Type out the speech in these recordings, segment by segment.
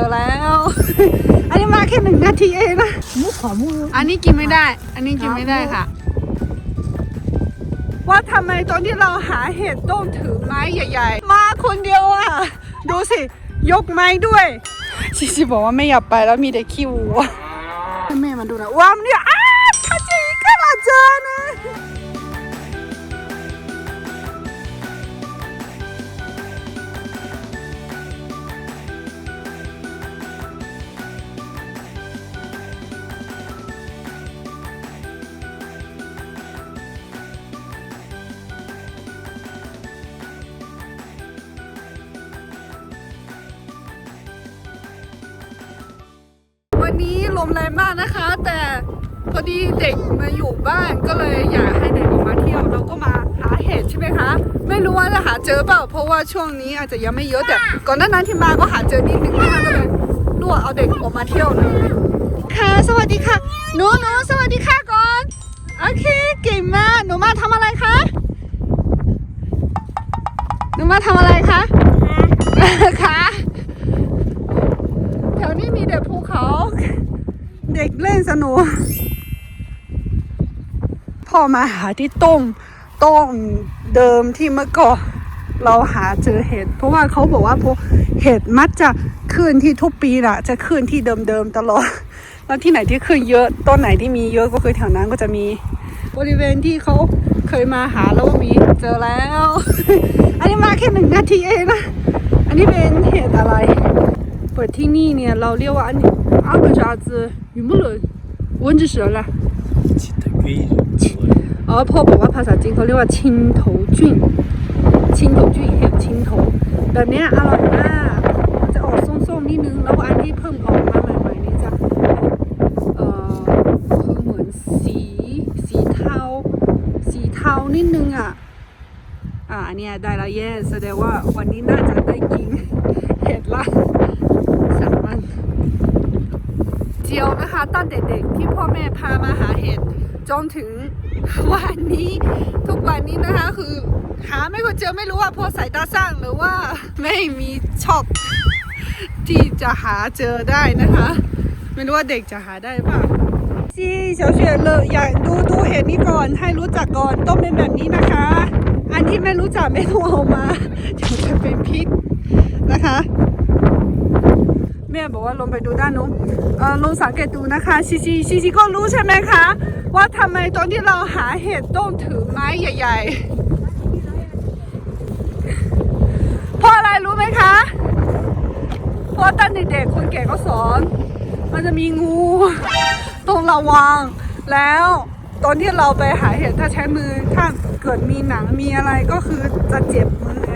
อแล้ว อันนี้มาแค่หนึ่งนาทีเองนะมุกขอมุกอันนี้กินไม่ได้ อันนี้กินไม่ได้ค่ะ ว่าทำไมตอนที่เราหาเห็ดต้องถือไม้ใหญ่ ๆ มาคนเดียวอะ ดูสิ ยกไม้ด้วยชิชิบอกว่าไม่อยากไปแล้วมีแต่ขี้วัวให้แม่มาดูนะว้ามนเนี่ยอ้าคาจิก็มาเจอนะ มแรงมากนะคะ แต่พอดีเด็กมาอยู่บ้านก็เลยอยากให้เด็กออกมาเที่ยวเราก็มาหาเห็ดใช่ไหมคะ ไม่รู้ว่าจะหาเจอเปล่าเพราะว่าช่วงนี้อาจจะยังไม่เยอะแต่ก่อนหน้านั้นที่มาก็หาเจอนิดนึงนะคะก็เลยรวเอาเด็กออกมาเที่ยวเลยค่ะสวัสดีค่ะหนูหนูสวัสดีค่ะก่อนโอเคเก่งมากหนูมาทำอะไรคะหนูมาทำอะไรคะคะแถวนี้มีแต่ภูเขา เด็กเล่นสนุกพ่อมาหาที่ต้มต้มเดิมที่เมื่อก่อนเราหาเจอเห็ด เพราะว่าเขาบอกว่าพวกเห็ดมักจะขึ้นที่ทุกปีน่ะ จะขึ้นที่เดิมๆตลอด แล้วที่ไหนที่ขึ้นเยอะต้นไหนที่มีเยอะก็คือแถวนั้นก็จะมี บริเวณที่เขาเคยมาหาแล้วก็มีเจอแล้ว อันนี้มาแค่หนึ่งนาทีเองนะ อันนี้เป็นเห็ดอะไร เปิดที่นี่เนี่ยเราเรียกว่าอันนี้阿个啥子语木伦 蚊子蛇啦其他归人 อ๋อพ่อบอกว่าภาษาจีนเขาเรียกว่าชินโถจุนชินโถจุนเห็ดชินโถแบบเนี้ยอร่อยมากมันจะออกส้มๆนิดนึงแล้วอันที่เพิ่งออกมาใหม่ๆนี่จะเอ่อคือเหมือนสีสีเทาสีเทานิดนึงอ่ะอ่าอันเนี้ยได้ละเย่แสดงว่าวันนี้น่าจะได้กิน ยวนะคะตั้งแต่เด็กๆที่พ่อแม่พามาหาเห็ดจนถึงวันนี้ทุกวันนี้นะคะคือหาไม่ค่อยเจอไม่รู้ว่าเพราะสายตาสั้นหรือว่าไม่มีช็อปที่จะหาเจอได้นะคะ ไม่รู้ว่าเด็กจะหาได้เปล่าที่เฉาเฉียเลยอยากดูดูเห็ดนี้ก่อนให้รู้จักก่อนต้องเป็นแบบนี้นะคะ อันที่ไม่รู้จักไม่ต้องเอามาเดี๋ยวจะเป็นพิษนะคะ แม่บอกว่าลงไปดูด้านนู้นเออลงสังเกตดูนะคะซีซีซีซีก็รู้ใช่ไหมคะ ว่าทำไมตอนที่เราหาเห็ดต้องถือไม้ใหญ่ ๆ เพราะอะไรรู้ไหมคะเพราะตอนเด็กๆคนแก่ก็สอน มันจะมีงูต้องระวังแล้วตอนที่เราไปหาเห็ดถ้าใช้มือถ้าเกิดมีหนังมีอะไรก็คือจะเจ็บมือ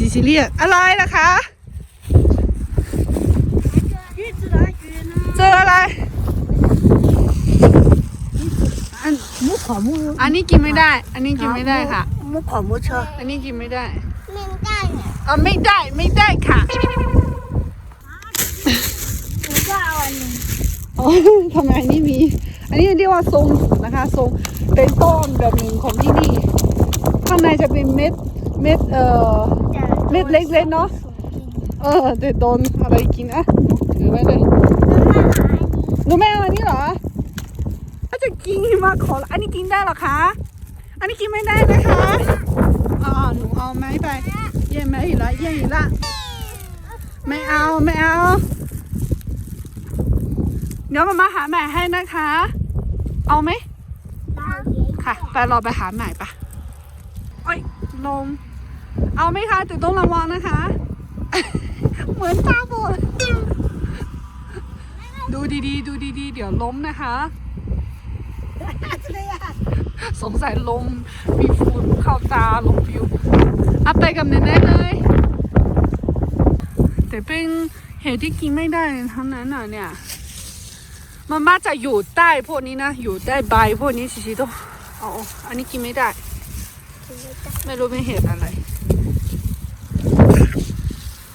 ซิซิเลียอะไรล่ะคะเจออะไรอันมุกขอมุกอันนี้กินไม่ได้ อันนี้กินไม่ได้ค่ะ มุกขอมุกเชออันนี้กินไม่ได้ไม่ได้เนี่ยเออไม่ได้ไม่ได้ค่ะหนูก็เอาอันหนึงอ๋อทำไมอันนี้มี อันนี้เรียกว่าทรงนะคะทรงเป็นต้นแบบหนึ่งของที่นี่ข้างในจะเป็นเม็ดเม็ดเอ่อแต่ เม็ดเล็กๆเนอะเออแต่โดนอะไรกินอะถือไว้เลยหนูไม่อันนี้เหรอถ้าจะกินมาขออันนี้กินได้หรอคะ อันนี้กินไม่ได้นะคะอ๋อหนูเอาไม้ไป เย่ไม่อีกละเย่อีกละไม่เอาไม่เอา เดี๋ยวมามาหาใหม่ให้นะคะ เอาไหมค่ะ ไปรอไปหาใหม่ปะโอ้ยลม เอาไหมคะแต่ต้องระวังนะคะ เหมือนตาบอดดูดีๆ ดูดีๆ เดี๋ยวล้มนะคะ สงสัยลมมีฝุ่นเข้าตาลมฟิวเอาไปกับเนเน่เลย แต่เป็นเหตุที่กินไม่ได้ทั้งนั้นน่ะเนี่ย มันมาจะอยู่ใต้พวกนี้นะ อยู่ใต้ใบพวกนี้ชิๆต้องอ๋ออันนี้กินไม่ได้ ไม่รู้เป็นเหตุอะไร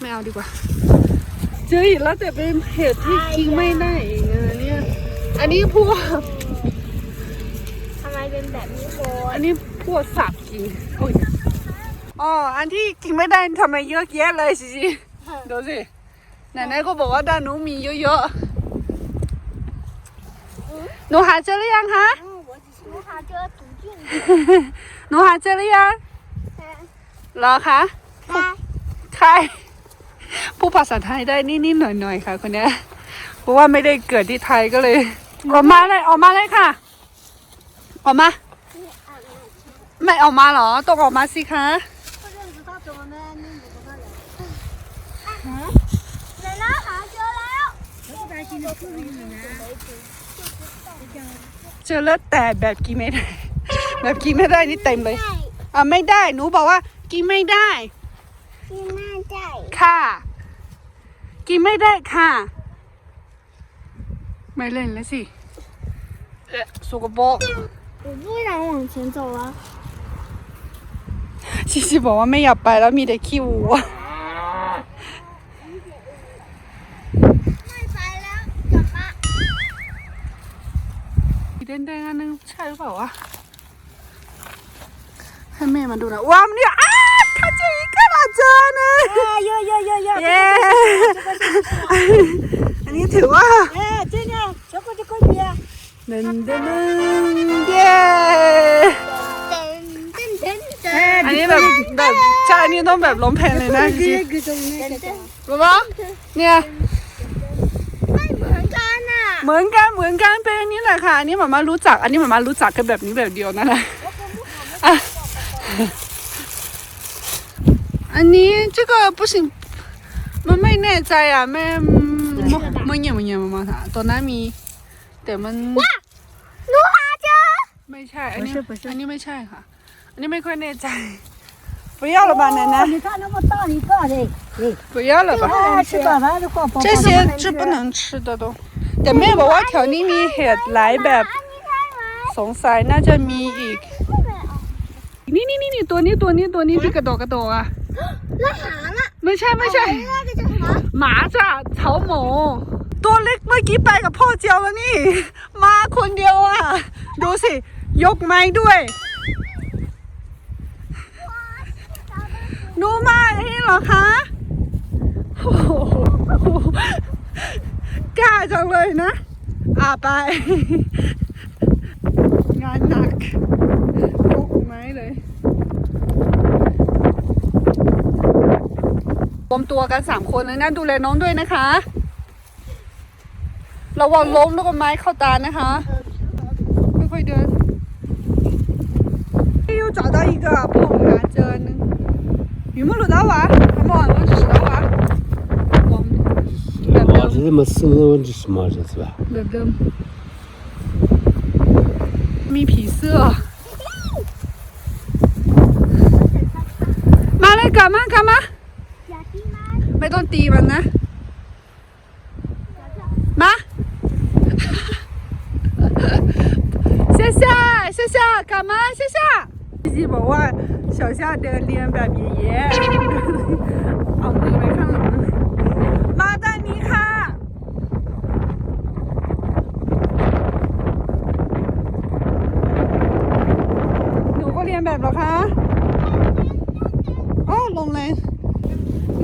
ไม่เอาดีกว่าเจออีกแล้วแต่เป็นเหตุที่กินไม่ได้เนี่ย อันนี้พวกทำไมเป็นแบบนี้โคอันนี้พวกสับกินอ๋ออันที่กินไม่ได้ทำไมเยอะแยะเลยสิดูสิไหนๆก็บอกว่าด้านนู้นมีเยอะๆหนูหาเจอหรือยังคะหนูหาเจอถุงจิ้งหนูหาเจอหรือยังรอคะใช่ใช่ ผู้ภาษาไทยได้นิดๆหน่อยๆค่ะคนนี้เพราะว่าไม่ได้เกิดที่ไทยก็เลย ออกมาเลยออกมาเลยค่ะ ออกมา ไม่ออกมาหรอต้องออกมาสิคะเจอแล้วแต่แบบกินไม่ได้ แบบกินไม่ได้นี่เต็มเลยอ่าไม่ได้หนูบอกว่ากินไม่ได้ ค่ะ กินไม่ได้ค่ะ ไม่เล่นแล้วสิเอ๊ะสกปรก 我不想往前走了。 ชิชิบอกว่าไม่อยากไปแล้วมีแต่ขี้วัว 太烦了，走吧。 สีแดงๆอันนึงใช่หรือเปล่าวะให้แม่มาดูหนะว้าวมันเนี่ยอ้าข้า Journey เออเยอะเยอะเยอะเยอะเย้ อันนี้ถือว่าเออจริงอะช็อกโกแลตเบียร์เดินเดินเย้อันนี้แบบแบบใช่อันนี้ต้องแบบล้มแพนเลยนะจริงๆรู้ปะเนี่ยเหมือนกันเหมือนกันเป็นอันนี้แหละค่ะอันนี้หมามารู้จัก อันนี้หมามารู้จักกันแบบนี้แบบเดียวนั่นแหละ 啊，你这个不行，没没耐摘呀，没没没没没没没啥，多难米，得们？哇，芦花椒。没不，你你没拆一下，你没快耐摘。不要了吧，奶奶。你看那么大一个嘞？不要了吧。这些是不能吃的都。等买娃娃条里面还来呗，松塞那叫米。你你你你躲你躲你躲你这个躲个躲啊！ ล้วหางอะไม่ใช่ไม่ใช่ เอาว้จะชนะหมาจ้ะเฉาหมูตัวเล็กเมื่อกี้ไปกับพ่อเจียวแล้วนี่ มาคนเดียวอะ ดูสิ ยกไม้ด้วย ดูมาอย่างนี่เหรอคะโอ้โหกล้าจังเลยนะ อ่าไป งานหนัก วมตัวกันสามคนเลยนะดูแลน้องด้วยนะคะ ระวังล้มแล้วก็ไม้เข้าตานะคะค่อยๆเดิน又找到一个碰拿着呢有没有找到啊？还没有，我只找到啊。毛子这么瘦，这是毛子是吧？เดิมมีผีเสื้อ มาเ ไม่ต้องตีมันนะ มา 夏夏夏夏干嘛夏夏พี่จีบอกว่า小夏เดินเรียนแบบเย่ๆเอามือไว้ข้างหลัง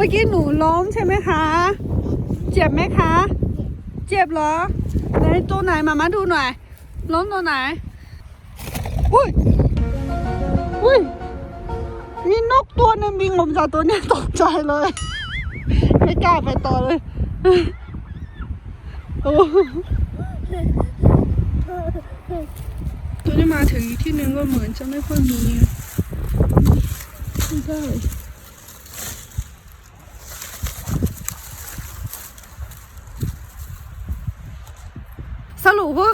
มื่อกี้หนูล้มใช่ไหมคะ เจ็บไหมคะ เจ็บเหรอไหนตัวไหนมามาดูหน่อย ล้มตัวไหน อุ้ย อุ้ย มีนกตัวหนึงบินออกจากตัวเนี้ยตกใจเลย ไม่กล้าไปต่อเลยโอ้ตัวนี้มาถึงอีกที่หนึ่งก็เหมือนจะไม่ค่อยมีไม่ได้ สรุปว่า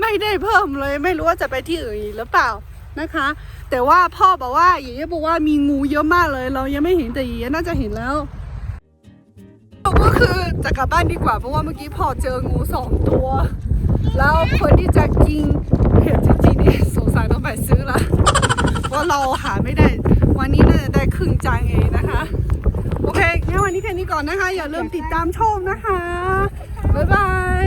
ไม่ได้เพิ่มเลย ไม่รู้ว่าจะไปที่อื่นหรือเปล่านะคะ แต่ว่าพ่อบอกว่าหยีบอกว่ามีงูเยอะมากเลย เรายังไม่เห็นแต่หยีน่าจะเห็นแล้วก็คือจะกลับบ้านดีกว่าเพราะว่าเมื่อกี้พ่อเจองูสองตัว แล้วคนที่จะกินเห็ดจริงๆนี่สงสัยต้องไปซื้อละว่าเราหาไม่ได้ วันนี้น่าจะได้ครึ่งจานเองนะคะ โอเคงั้นวันนี้แค่นี้ก่อนนะคะ อย่าลืมติดตามชมนะคะ บ๊ายบาย